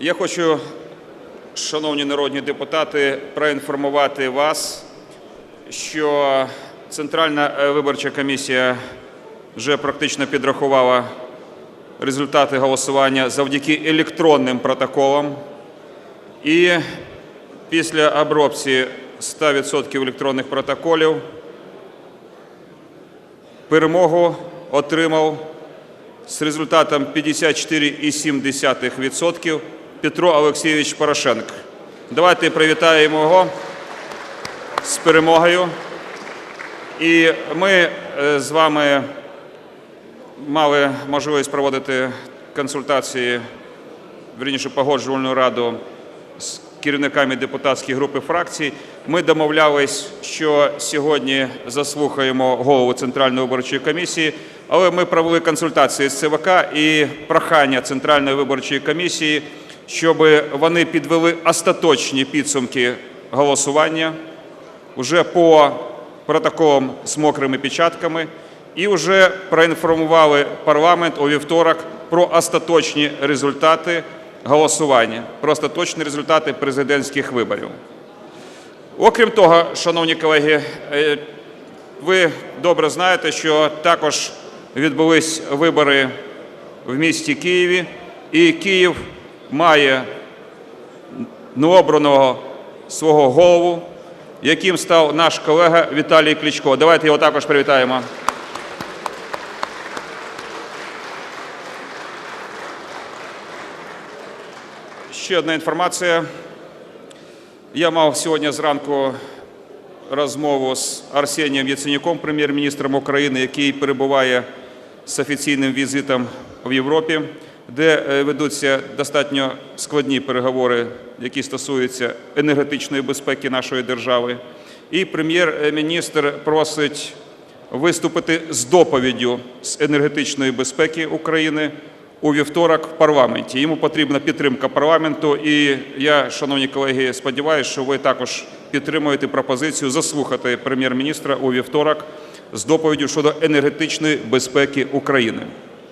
Я хочу, шановні народні депутати, проінформувати вас, що Центральна е, виборча комісія вже практично підрахувала результати голосування завдяки електронним протоколам. І після обробці 100% електронних протоколів перемогу отримав з результатом 54,7% Петро Олексійович Порошенко. Давайте привітаємо його з перемогою. І ми е, з вами мали можливість проводити консультації, вірніше погоджувальну раду з керівниками депутатських груп і фракцій. Ми домовлялись, що сьогодні заслухаємо голову Центральної виборчої комісії, але ми провели консультації з ЦВК і прохання Центральної виборчої комісії, щоб вони підвели остаточні підсумки голосування вже по протоколам з мокрими печатками і вже проінформували парламент у вівторок про остаточні результати голосування, про остаточні результати президентських виборів. Окрім того, шановні колеги, е, ви добре знаєте, що також відбулись вибори в місті Києві, і Київ має необраного свого голову, яким став наш колега Віталій Кличко. Давайте його також привітаємо. Ще одна інформація. Я мав сьогодні зранку розмову з Арсенієм Яценюком, прем'єр-міністром України, який перебуває з офіційним візитом в Європі, де е, ведуться достатньо складні переговори, які стосуються енергетичної безпеки нашої держави. І прем'єр-міністр просить виступити з доповіддю з енергетичної безпеки України у вівторок в парламенті. Йому потрібна підтримка парламенту, і я, шановні колеги, сподіваюся, що ви також підтримуєте пропозицію заслухати прем'єр-міністра у вівторок з доповіддю щодо енергетичної безпеки України.